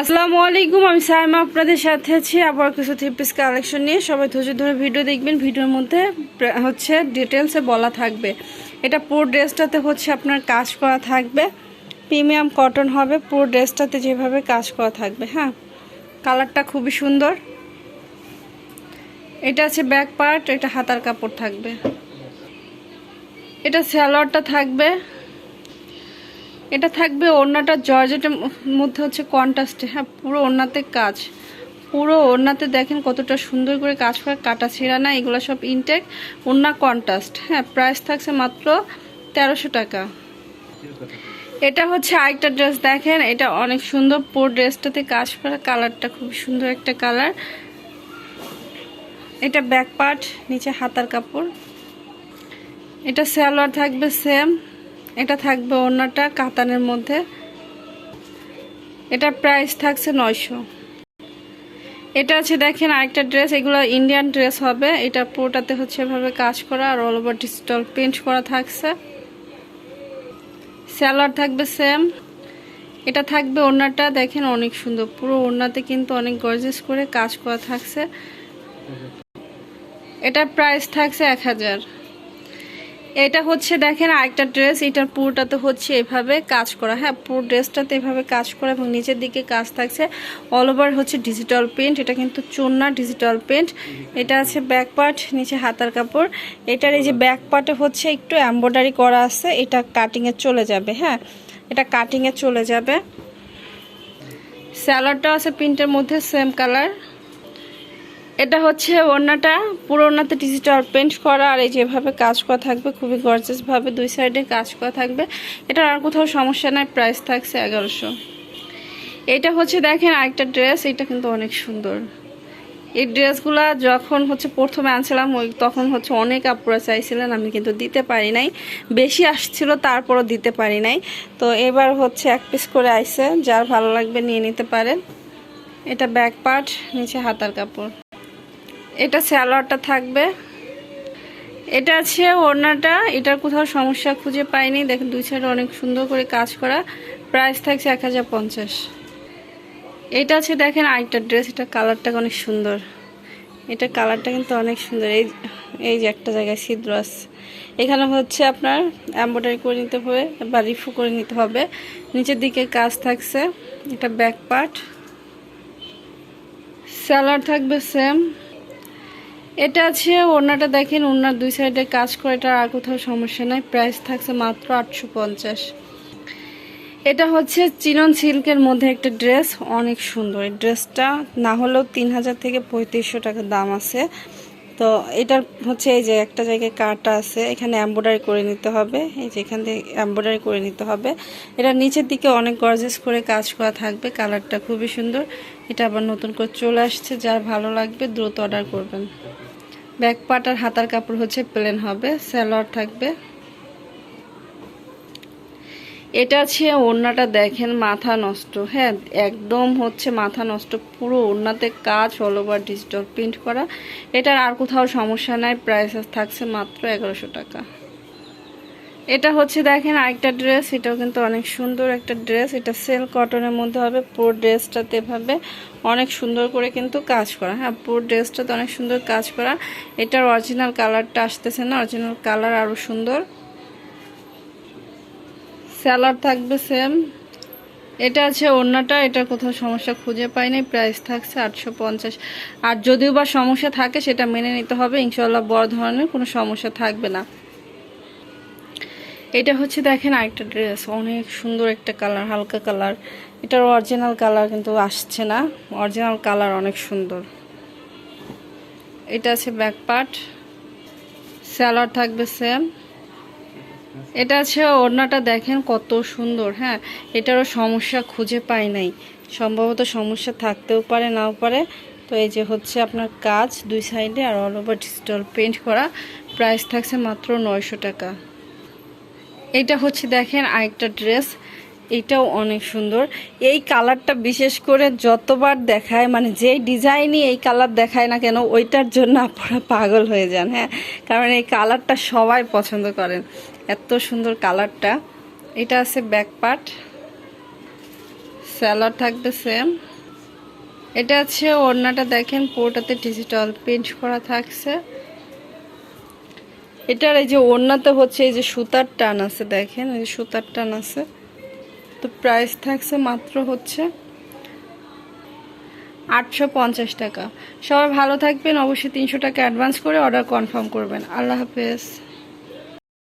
আসসালামু আলাইকুম, আমি সাইমা আপনাদের সাথে আছি। আবার কিছু থ্রি কালেকশন নিয়ে। সবাই ধৈর্য ধরে ভিডিও দেখবেন। ভিডিওর মধ্যে হচ্ছে ডিটেলসে বলা থাকবে। এটা পুরো ড্রেসটাতে হচ্ছে আপনার কাজ করা থাকবে। প্রিমিয়াম কটন হবে। পুরো ড্রেসটাতে যেভাবে কাজ করা থাকবে হ্যাঁ? কালারটা খুবই সুন্দর। এটা আছে ব্যাক পার্ট এটা হাতার কাপড় থাকবে। এটা স্যালোয়ারটা থাকবে। এটা থাকবে ওড়নাটা জর্জেটের মধ্যে হচ্ছে কন্ট্রাস্টে। হ্যাঁ পুরো ওড়নাতে কাজ। পুরো ওড়নাতে দেখেন কতটা সুন্দর করে কাজ করে, কাটা ছেঁড়া না, এগুলো সব ইনটেক ওড়না কন্ট্রাস্ট হ্যাঁ প্রাইস থাকছে মাত্র তেরোশো টাকা। এটা হচ্ছে আরেকটা ড্রেস দেখেন এটা অনেক সুন্দর, পুরো ড্রেসটাতে কাজ করা কালারটা খুব সুন্দর একটা কালার এটা ব্যাক পার্ট নিচে হাতার কাপড়। এটা সালোয়ার থাকবে সেম এটা থাকবে ওড়নাটা কাতানের মধ্যে। এটার প্রাইস থাকছে নয়শো। এটা আছে দেখেন আরেকটা ড্রেস এগুলো ইন্ডিয়ান ড্রেস হবে। এটা পুরোটাতে হচ্ছে এভাবে কাজ করা আর অল ওভার ডিজিটাল প্রিন্ট করা থাকছে। স্যালোয়ার থাকবে সেম এটা থাকবে ওড়নাটা দেখেন অনেক সুন্দর। পুরো ওড়নাতে কিন্তু অনেক গর্জেস করে কাজ করা থাকছে। এটার প্রাইস থাকছে এক হাজার। এটা হচ্ছে দেখেন আরেকটা ড্রেস এটার পুরোটাতে হচ্ছে এভাবে কাজ করা। হ্যাঁ পুরো ড্রেসটাতে এভাবে কাজ করা এবং নিচের দিকে কাজ থাকছে। অল ওভার হচ্ছে ডিজিটাল প্রিন্ট এটা কিন্তু চুন্না ডিজিটাল প্রিন্ট এটা আছে ব্যাক পার্ট নিচে হাতার কাপড়। এটার এই যে ব্যাক পার্টে হচ্ছে একটু এম্ব্রয়ডারি করা আছে এটা কাটিংয়ে চলে যাবে হ্যাঁ। এটা কাটিংয়ে চলে যাবে। স্যালাডটা আছে প্রিন্টের মধ্যে সেম কালার এটা হচ্ছে ওড়নাটা। পুরো ওড়নাতে ডিজিটাল পেন্ট করা, আর এই যেভাবে কাজ করা থাকবে, খুবই গর্জেস ভাবে দুই সাইডে কাজ করা থাকবে। এটা আর কোথাও সমস্যা নাই প্রাইস থাকছে এগারোশো। এটা হচ্ছে দেখেন আরেকটা ড্রেস এটা কিন্তু অনেক সুন্দর। এই ড্রেসগুলা যখন হচ্ছে প্রথমে আনছিলাম, ওই তখন হচ্ছে অনেক আপুরা চাইছিলেন, আমি কিন্তু দিতে পারি নাই। বেশি আসছিল, তারপরও দিতে পারি নাই। তো এবার হচ্ছে এক পিস করে আইসে, যার ভালো লাগবে নিয়ে নিতে পারেন। এটা ব্যাক পার্ট নিচে হাতার কাপড়। এটা স্যালোয়ারটা থাকবে। এটা আছে ওড়নাটা। এটার কোথাও সমস্যা খুঁজে পাইনি। দেখেন, দুই সাইডে অনেক সুন্দর করে কাজ করা। প্রাইস থাকছে এক হাজার পঞ্চাশ। এটা আছে, দেখেন, আরেকটা ড্রেস। এটা কালারটা অনেক সুন্দর। এটা কালারটা কিন্তু অনেক সুন্দর। এই এই যে একটা জায়গায় ছিদ্র আছে। এখানে হচ্ছে আপনার এম্ব্রয়ডারি করে নিতে হবে বা রিফু করে নিতে হবে। নিচের দিকে কাজ থাকছে। এটা ব্যাক পার্ট স্যালার থাকবে সেম এটা আছে, ওড়নাটা দেখেন, ওড়নার দুই সাইডে কাজ করে এটা আর কোথাও সমস্যা নাই। প্রাইস থাকছে মাত্র আটশো পঞ্চাশ। এটা হচ্ছে চিনন সিল্কের মধ্যে একটা ড্রেস, অনেক সুন্দর। এই ড্রেসটা না হলেও তিন হাজার থেকে পঁয়ত্রিশশো টাকা দাম আছে। তো এটার হচ্ছে এই যে একটা জায়গায় কাটা আছে, এখানে এম্ব্রয়ডারি করে নিতে হবে। এই যে এখান থেকে এম্ব্রয়ডারি করে নিতে হবে। এটা নিচের দিকে অনেক গর্জেস করে কাজ করা থাকবে, কালারটা খুবই সুন্দর। এটা আবার নতুন করে চলে আসছে, যার ভালো লাগবে দ্রুত অর্ডার করবেন। ব্যাক পার্ট আর হাতার কাপড় হচ্ছে প্লেন হবে স্যালোয়ার থাকবে। এটা আছে ওড়নাটা দেখেন, মাথা নষ্ট। হ্যাঁ একদম হচ্ছে মাথা নষ্ট, পুরো ওড়নাতে কাজ অল ওভার ডিজিটাল প্রিন্ট করা। এটার আর কোথাও সমস্যা নাই প্রাইস থাকছে মাত্র এগারোশো টাকা। এটা হচ্ছে দেখেন আরেকটা ড্রেস, এটাও কিন্তু অনেক সুন্দর একটা ড্রেস। এটা সেল কটনের মধ্যে হবে, পুরো ড্রেসটাতে এভাবে অনেক সুন্দর করে কিন্তু কাজ করা। হ্যাঁ পুরো ড্রেসটাতে অনেক সুন্দর কাজ করা। এটার অরিজিনাল কালারটা আসতেছে না অরিজিনাল কালার আরও সুন্দর। স্যালাড থাকবে সেম এটা আছে ওড়নাটা, এটার কোথাও সমস্যা খুঁজে পাইনি প্রাইস থাকছে আটশো পঞ্চাশ। আর যদিও বা সমস্যা থাকে, সেটা মেনে নিতে হবে ইনশাল্লাহ বড় ধরনের কোনো সমস্যা থাকবে না। এটা হচ্ছে দেখেন আরেকটা ড্রেস অনেক সুন্দর একটা কালার হালকা কালার এটার অরিজিনাল কালার কিন্তু আসছে না। অরিজিনাল কালার অনেক সুন্দর। এটা আছে ব্যাক পার্ট স্যালাড থাকবে সেম এটা আছে ওড়নাটা দেখেন কত সুন্দর হ্যাঁ? এটারও সমস্যা খুঁজে পাই নাই। সম্ভবত সমস্যা থাকতেও পারে, নাও পারে। তো এই যে হচ্ছে আপনার কাজ দুই সাইডে আর অল ওভার ডিজিটাল পেন্ট করা। প্রাইস থাকছে মাত্র নয়শো টাকা। এটা হচ্ছে দেখেন আরেকটা ড্রেস। এটাও অনেক সুন্দর। এই কালারটা বিশেষ করে যতবার দেখায় মানে যেই ডিজাইনই এই কালার দেখায় না কেন, ওইটার জন্য আপনারা পাগল হয়ে যান হ্যাঁ? কারণ এই কালারটা সবাই পছন্দ করেন। এত সুন্দর কালারটা। এটা আছে ব্যাক পার্ট। থাকবে সেম এটা আছে ওড়নাটা দেখেন, পুরোটাতে ডিজিটাল প্রিন্ট করা থাকছে। এটার এই যে ওড়নাতে হচ্ছে এই যে সুতার টান আছে, দেখেন, এই যে সুতার টান আছে। তো প্রাইস থাকছে মাত্র হচ্ছে আটশো পঞ্চাশ টাকা। সবাই ভালো থাকবেন, অবশ্যই তিনশো টাকা অ্যাডভান্স করে অর্ডার কনফার্ম করবেন। আল্লাহ হাফেজ।